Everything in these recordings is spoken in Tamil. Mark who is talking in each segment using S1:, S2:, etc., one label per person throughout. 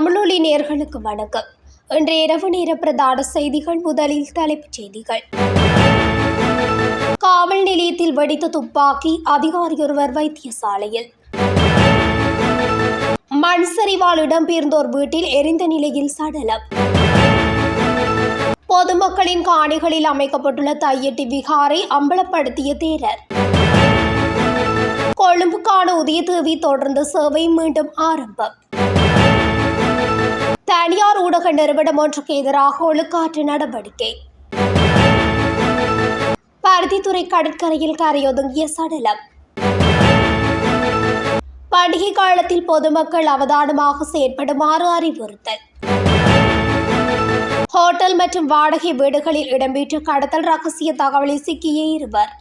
S1: தமிழொலி நேர்களுக்கு வணக்கம். இன்றைய இரவு நேர பிரதான செய்திகள் முதலில் தலைப்புச் செய்திகள். காவல் நிலையத்தில் வெடித்த துப்பாக்கி அதிகாரி ஒருவர் வைத்தியசாலையில். மண் சரிவால் இடம்பெயர்ந்தோர் வீட்டில் எரிந்த நிலையில் சடலம். பொதுமக்களின் காணிகளில் அமைக்கப்பட்டுள்ள தையட்டி விகாரை அம்பலப்படுத்திய தேரர். கொழும்புக்கான உதயதேவி தொடர்ந்து சேவை மீண்டும் ஆரம்பம். தனியார் ஊடக நிறுவனம் ஒன்றுக்கு எதிராக ஒழுக்காற்று நடவடிக்கை. பருத்தித்துறை கடற்கரையில் கரையொதுங்கிய சடலம். பண்டிகை காலத்தில் பொதுமக்கள் அவதானமாக செயற்படுமாறு அறிவுறுத்தல். ஹோட்டல் மற்றும் வாடகை வீடுகளில் இடம்பெற்ற கடத்தல் ரகசிய தகவலை சிக்கிய இருவர்.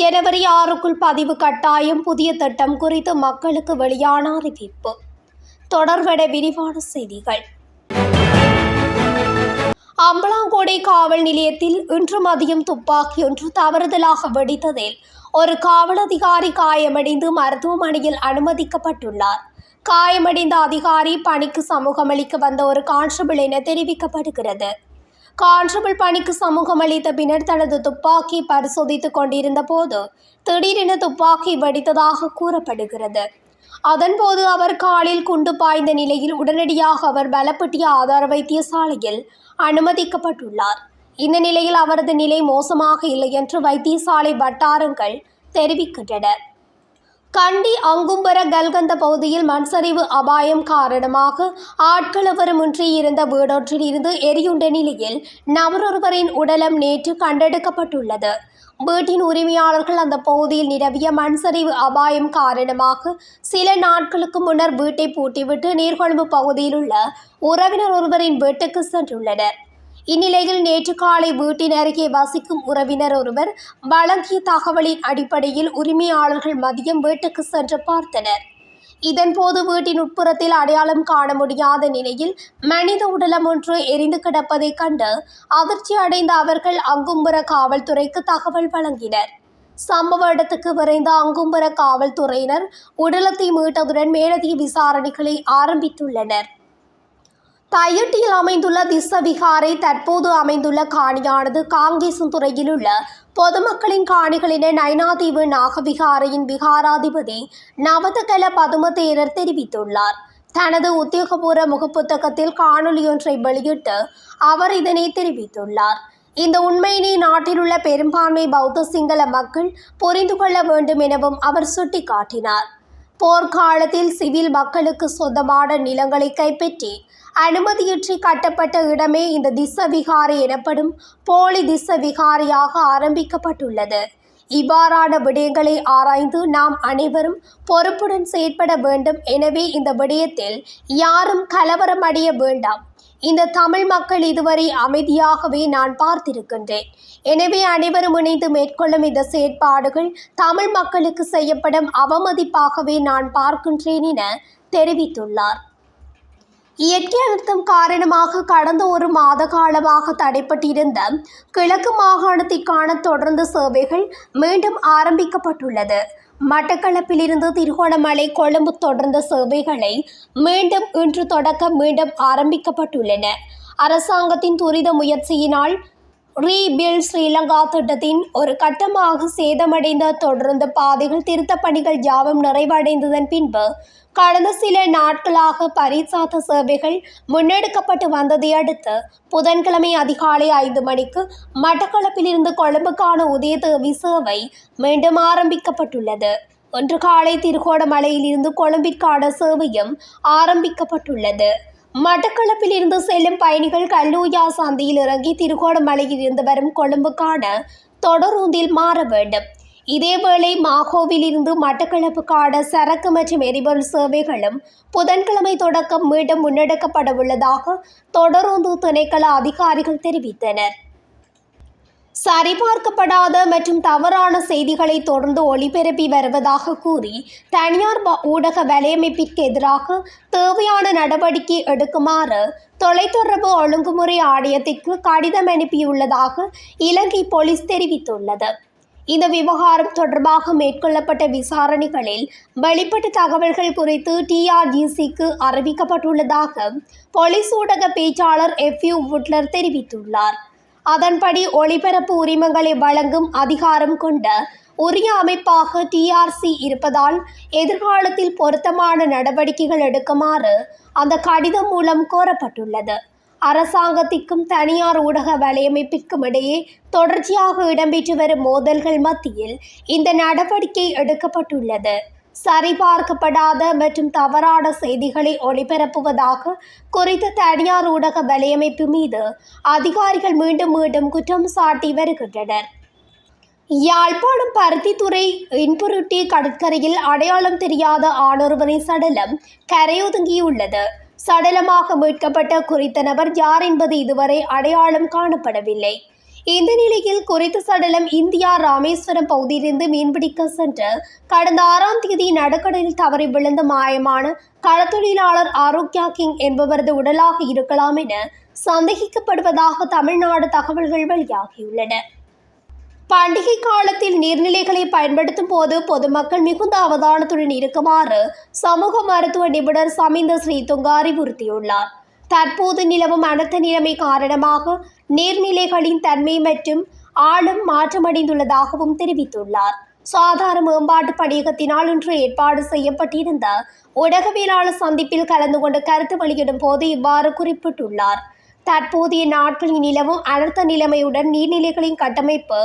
S1: ஜனவரி ஆறுக்குள் பதிவு கட்டாயம் புதிய திட்டம் குறித்து மக்களுக்கு வெளியான அறிவிப்பு. தொடர்பட விரிவான செய்திகள். அம்பலாங்கோடை காவல் நிலையத்தில் இன்று மதியம் துப்பாக்கி ஒன்று தவறுதலாக வெடித்ததில் ஒரு காவல் அதிகாரி காயமடைந்து மருத்துவமனையில் அனுமதிக்கப்பட்டுள்ளார். காயமடைந்த அதிகாரி பணிக்கு சமூகமளிக்க வந்த ஒரு கான்ஸ்டபிள் என தெரிவிக்கப்படுகிறது. கான்ஸ்டபிள் பணிக்கு சமூகம் அளித்த பின்னர் தனது துப்பாக்கி பரிசோதித்துக் கொண்டிருந்த போது திடீரென துப்பாக்கி வெடித்ததாக கூறப்படுகிறது. அதன்போது அவர் காலில் குண்டு பாய்ந்த நிலையில் உடனடியாக அவர் பலப்பட்டிய ஆதார வைத்தியசாலையில் அனுமதிக்கப்பட்டுள்ளார். இந்த நிலையில் அவரது நிலை மோசமாக இல்லை என்று வைத்தியசாலை வட்டாரங்கள் தெரிவிக்கின்றன. கண்டி அங்கும்பர கல்கந்த பகுதியில் மண்சரிவு அபாயம் காரணமாக ஆட்களவருமின்றி இருந்த வீடொன்றில் இருந்து எரியுண்ட நிலையில் நபரொருவரின் உடலம் நேற்று கண்டெடுக்கப்பட்டுள்ளது. வீட்டின் உரிமையாளர்கள் அந்த பகுதியில் நிலவிய மண்சரிவு அபாயம் காரணமாக சில நாட்களுக்கு முன்னர் வீட்டை பூட்டிவிட்டு நீர்கொழும்பு பகுதியில் உள்ள உறவினர் ஒருவரின் வீட்டுக்கு சென்றுள்ளனர். இந்நிலையில் நேற்று காலை வீட்டின் அருகே வசிக்கும் உறவினர் ஒருவர் வழங்கிய தகவலின் அடிப்படையில் உரிமையாளர்கள் மதியம் வீட்டுக்கு சென்று பார்த்தனர். இதன்போது வீட்டின் உட்புறத்தில் அடையாளம் காண முடியாத நிலையில் மனித உடலம் ஒன்று எரிந்து கிடப்பதைக் கண்டு அதிர்ச்சி அடைந்த அவர்கள் அங்கும்புற காவல்துறைக்கு தகவல் வழங்கினர். சம்பவ இடத்துக்கு விரைந்த அங்கும்புற காவல்துறையினர் உடலத்தை மீட்டதுடன் மேலதிக விசாரணைகளை ஆரம்பித்துள்ளனர். தையட்டியில் அமைந்துள்ள திசவிகாரை விகாரை தற்போது அமைந்துள்ள காணியானது காங்கேசன்துறையில் உள்ள பொதுமக்களின் காணிகளின நயனாதீவு நாகவிகாரையின் விகாராதிபதி நவதகல பதுமதேரர் தெரிவித்துள்ளார். தனது உத்தியோகபூர்வ முகப்புத்தகத்தில் காணொலியொன்றை வெளியிட்டு அவர் இதனை தெரிவித்துள்ளார். இந்த உண்மையினை நாட்டிலுள்ள பெரும்பான்மை பௌத்த சிங்கள மக்கள் புரிந்து கொள்ள வேண்டும் எனவும் அவர் சுட்டிக்காட்டினார். போர்க்காலத்தில் சிவில் மக்களுக்கு சொந்தமான நிலங்களை கைப்பற்றி அனுமதியின்றி கட்டப்பட்ட இடமே இந்த திஸ்ஸ எனப்படும் போலி திஸ்ஸ ஆரம்பிக்கப்பட்டுள்ளது. இவ்வாறான விடயங்களை ஆராய்ந்து நாம் அனைவரும் பொறுப்புடன் செயற்பட வேண்டும். எனவே இந்த விடயத்தில் யாரும் கலவரம் அடைய வேண்டாம். இந்த தமிழ் மக்கள் இதுவரை அமைதியாகவே நான் பார்த்திருக்கின்றேன். எனவே அனைவரும் இணைந்து மேற்கொள்ளும் இந்த செயற்பாடுகள் தமிழ் மக்களுக்கு செய்யப்படும் அவமதிப்பாகவே நான் பார்க்கின்றேன் என தெரிவித்துள்ளார். இயற்கை அழுத்தம் காரணமாக கடந்த ஒரு மாத காலமாக தடைப்பட்டிருந்த கிழக்கு மாகாணத்திற்கான தொடர்ந்து சேவைகள் மீண்டும் ஆரம்பிக்கப்பட்டுள்ளது. மட்டக்களப்பிலிருந்து திருகோணமலை கொழும்பு தொடர்ந்த சேவைகளை மீண்டும் இன்று தொடக்க மீண்டும் ஆரம்பிக்கப்பட்டுள்ளன. அரசாங்கத்தின் துரித முயற்சியினால் ரீபில்ட் ஸ்ரீலங்கா திட்டத்தின் ஒரு கட்டமாக சேதமடைந்த தொடர்ந்து பாதைகள் திருத்தப் பணிகள் யாவும் நிறைவடைந்ததன் பின்பு கடந்த சில நாட்களாக பரிசாத்த சேவைகள் முன்னெடுக்கப்பட்டு வந்ததை அடுத்து புதன்கிழமை அதிகாலை ஐந்து மணிக்கு மட்டக்களப்பிலிருந்து கொழும்புக்கான உதயதேவி சேவை மீண்டும் ஆரம்பிக்கப்பட்டுள்ளது. ஒன்று காலை திருகோணமலையிலிருந்து கொழும்பிற்கான சேவையும் ஆரம்பிக்கப்பட்டுள்ளது. மட்டக்களப்பில் இருந்து செல்லும் பயணிகள் கல்லூயா சந்தையில் இறங்கி திருகோணமலையில் இருந்து வரும் கொழும்புக்கான தொடரூந்தில் மாற வேண்டும். இதேவேளை மாகோவில் இருந்து மட்டக்களப்புக்கான சரக்கு மற்றும் எரிபொருள் சேவைகளும் புதன்கிழமை தொடக்கம் மீண்டும் முன்னெடுக்கப்பட உள்ளதாக தொடரூந்து திணைக்கள அதிகாரிகள் தெரிவித்தனர். சரிபார்க்கப்படாத மற்றும் தவறான செய்திகளை தொடர்ந்து ஒளிபரப்பி வருவதாக கூறி தனியார் ஊடக வலையமைப்பிற்கு எதிராக தேவையான நடவடிக்கை எடுக்குமாறு தொலைத்தொடர்பு ஒழுங்குமுறை ஆணையத்திற்கு கடிதம் அனுப்பியுள்ளதாக இலங்கை போலீஸ் தெரிவித்துள்ளது. இந்த விவகாரம் தொடர்பாக மேற்கொள்ளப்பட்ட விசாரணைகளில் வெளிப்பட்ட தகவல்கள் குறித்து டிஆர்ஜிசிக்கு அறிவிக்கப்பட்டுள்ளதாக போலீஸ் ஊடக பேச்சாளர் எஃப் யூ வுட்லர் தெரிவித்துள்ளார். அதன்படி ஒளிபரப்பு உரிமங்களை வழங்கும் அதிகாரம் கொண்ட உரிய அமைப்பாக டிஆர்சி இருப்பதால் எதிர்காலத்தில் பொருத்தமான நடவடிக்கைகள் எடுக்குமாறு அந்த கடிதம் மூலம் கோரப்பட்டுள்ளது. அரசாங்கத்திற்கும் தனியார் ஊடக வலையமைப்பிற்கும் இடையே தொடர்ச்சியாக இடம்பெற்று வரும் மோதல்கள் மத்தியில் இந்த நடவடிக்கை எடுக்கப்பட்டுள்ளது. சரிபார்க்கப்படாத மற்றும் தவறான செய்திகளை ஒளிபரப்புவதாக குறித்த தனியார் ஊடக வலையமைப்பு மீது அதிகாரிகள் மீண்டும் மீண்டும் குற்றம் சாட்டி வருகின்றனர். யாழ்ப்பாணம் பருத்தித்துறை இன்புருட்டி கடற்கரையில் அடையாளம் தெரியாத ஆளொருவரின் சடலம் கரையொதுங்கியுள்ளது. சடலமாக மீட்கப்பட்ட குறித்த நபர் யார் என்பது இதுவரை அடையாளம் காணப்படவில்லை. இந்த நிலையில் குறித்த சடலம் இந்தியா ராமேஸ்வரம் பகுதியிலிருந்து மீன்பிடிக்க சென்று கடந்த ஆறாம் தேதி நடுக்கடலில் தவறி விழுந்த மாயமான களத்தொழிலாளர் ஆரோக்கியா கிங் என்பவரது உடலாக இருக்கலாம் என சந்தேகிக்கப்படுவதாக தமிழ்நாடு தகவல்கள் வெளியாகியுள்ளன. பண்டிகை காலத்தில் நீர்நிலைகளை பயன்படுத்தும் போது பொதுமக்கள் மிகுந்த அவதானத்துடன் இருக்குமாறு சமூக மருத்துவ நிபுணர் சமிந்தர் ஸ்ரீ துங்காரி அறிவுறுத்தியுள்ளார். தற்போது நிலவும் அனர்த்த நிலைமை காரணமாக நீர்நிலைகளின் தன்மை மற்றும் ஆழம் மாற்றமடைந்துள்ளதாகவும் தெரிவித்துள்ளார். சாதாரண மேம்பாட்டு பணியகத்தினால் இன்று ஏற்பாடு செய்யப்பட்டிருந்த ஊடகவியலாளர் சந்திப்பில் கலந்து கொண்டு கருத்து வெளியிடும் போது இவ்வாறு குறிப்பிட்டுள்ளார். தற்போதைய நாட்களில் நிலவும் அனர்த்த நிலைமையுடன் நீர்நிலைகளின் கட்டமைப்பு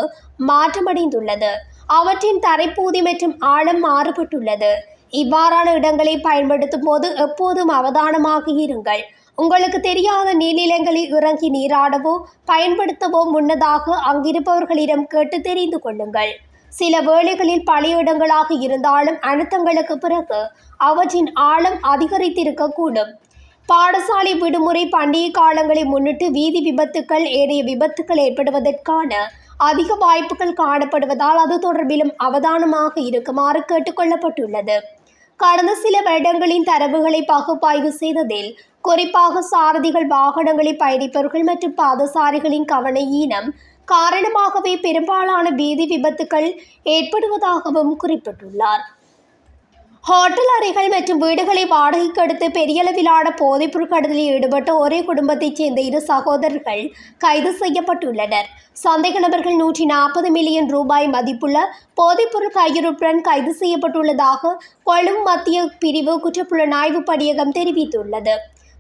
S1: மாற்றமடைந்துள்ளது. அவற்றின் தரைப்பூதி மற்றும் ஆழம் மாறுபட்டுள்ளது. இவ்வாறான இடங்களை பயன்படுத்தும் போது எப்போதும் அவதானமாக இருங்கள். உங்களுக்கு தெரியாத நீர்நிலங்களில் இறங்கி நீராடவோ பயன்படுத்தவோ முன்னதாக அங்கிருப்பவர்களிடம் கேட்டு தெரிந்து கொள்ளுங்கள். சில வேளைகளில் பழைய இடங்களாக இருந்தாலும் அழுத்தங்களுக்கு பிறகு அவற்றின் ஆழம் அதிகரித்திருக்கக்கூடும். பாடசாலை விடுமுறை பண்டிகை காலங்களை முன்னிட்டு வீதி விபத்துக்கள் ஏனைய விபத்துக்கள் ஏற்படுவதற்கான அதிக வாய்ப்புகள் காணப்படுவதால் அது தொடர்பிலும் அவதானமாக இருக்குமாறு கேட்டுக்கொள்ளப்பட்டுள்ளது கடந்த சில வருடங்களின் தரவுகளை பகுப்பாய்வு செய்ததில் குறிப்பாக சாரதிகள் வாகனங்களில் பயணிப்பவர்கள் மற்றும் பாதசாரிகளின் கவன ஈனம் காரணமாகவே பெரும்பாலான வீதி விபத்துக்கள் ஏற்படுவதாகவும் குறிப்பிட்டுள்ளார். ஹோட்டல் அறைகள் மற்றும் வீடுகளை வாடகைக்கு எடுத்து பெரிய அளவிலான போதைப்பொருள் கடத்தலில் ஈடுபட்ட ஒரே குடும்பத்தைச் சேர்ந்த இரு சகோதரர்கள் கைது செய்யப்பட்டுள்ளனர். சந்தேக நபர்கள் நூற்றி நாற்பது மில்லியன் ரூபாய் மதிப்புள்ள போதைப்பொருள் கையிருப்புடன் கைது செய்யப்பட்டுள்ளதாக கொழும்பு மத்திய பிரிவு குற்றப்புலனாய்வு படியகம் தெரிவித்துள்ளது.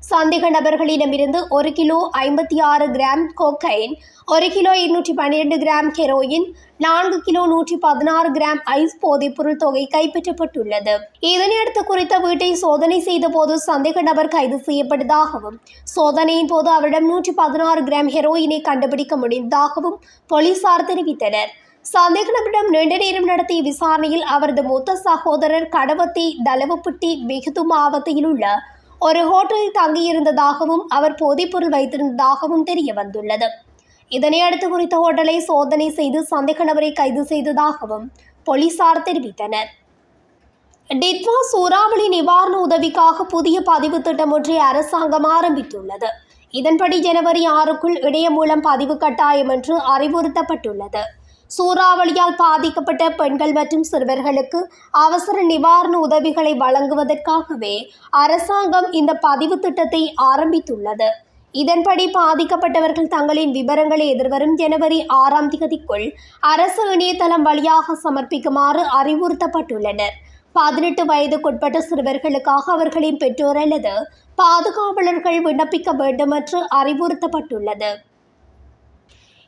S1: சந்தேக நபர்களிடமிருந்து ஒரு கிலோ ஐம்பத்தி ஆறு கிராம் கோக்கைன் ஒரு கிலோ இருநூற்றி பன்னிரெண்டு கிராம் ஹெரோயின் நான்கு கிலோ நூற்றி பதினாறு கிராம் ஐஸ் போதைப்பொருள் தொகை கைப்பற்றப்பட்டுள்ளது. இதனையடுத்து குறித்த வீட்டை சோதனை செய்த போது சந்தேக நபர் கைது செய்யப்பட்டதாகவும் சோதனையின் போது அவரிடம் நூற்றி பதினாறு கிராம் ஹெரோயினை கண்டுபிடிக்க முடிந்ததாகவும் போலீசார் தெரிவித்தனர். சந்தேக நபரிடம் நீண்ட நேரம் நடத்திய விசாரணையில் அவரது மூத்த சகோதரர் கடவத்தி தலவப்பட்டி மிகுது மாவட்டத்தில் உள்ள ஒரு ஹோட்டலில் தங்கியிருந்ததாகவும் அவர் போதைப்பொருள் வைத்திருந்ததாகவும் தெரிய வந்துள்ளது. இதனையடுத்து குறித்த ஹோட்டலை சோதனை செய்து சந்தேக நபரை கைது செய்ததாகவும் போலீசார் தெரிவித்தனர். டிட்வா சூறாவளி நிவாரண உதவிக்காக புதிய பதிவு திட்டம் ஒன்றை அரசாங்கம் ஆரம்பித்துள்ளது. இதன்படி ஜனவரி ஆறுக்குள் இணையம் மூலம் பதிவு கட்டாயம் என்று அறிவுறுத்தப்பட்டுள்ளது. சூறாவளியால் பாதிக்கப்பட்ட பெண்கள் மற்றும் சிறுவர்களுக்கு அவசர நிவாரண உதவிகளை வழங்குவதற்காகவே அரசாங்கம் இந்த பதிவு திட்டத்தை ஆரம்பித்துள்ளது. இதன்படி பாதிக்கப்பட்டவர்கள் தங்களின் விவரங்களை எதிர்வரும் ஜனவரி ஆறாம் தேதிக்குள் அரசு இணையதளம் வழியாக சமர்ப்பிக்குமாறு அறிவுறுத்தப்பட்டுள்ளனர். பதினெட்டு வயதுக்குட்பட்ட சிறுவர்களுக்காக அவர்களின் பெற்றோர் அல்லது பாதுகாவலர்கள் விண்ணப்பிக்க வேண்டும் என்று அறிவுறுத்தப்பட்டுள்ளது.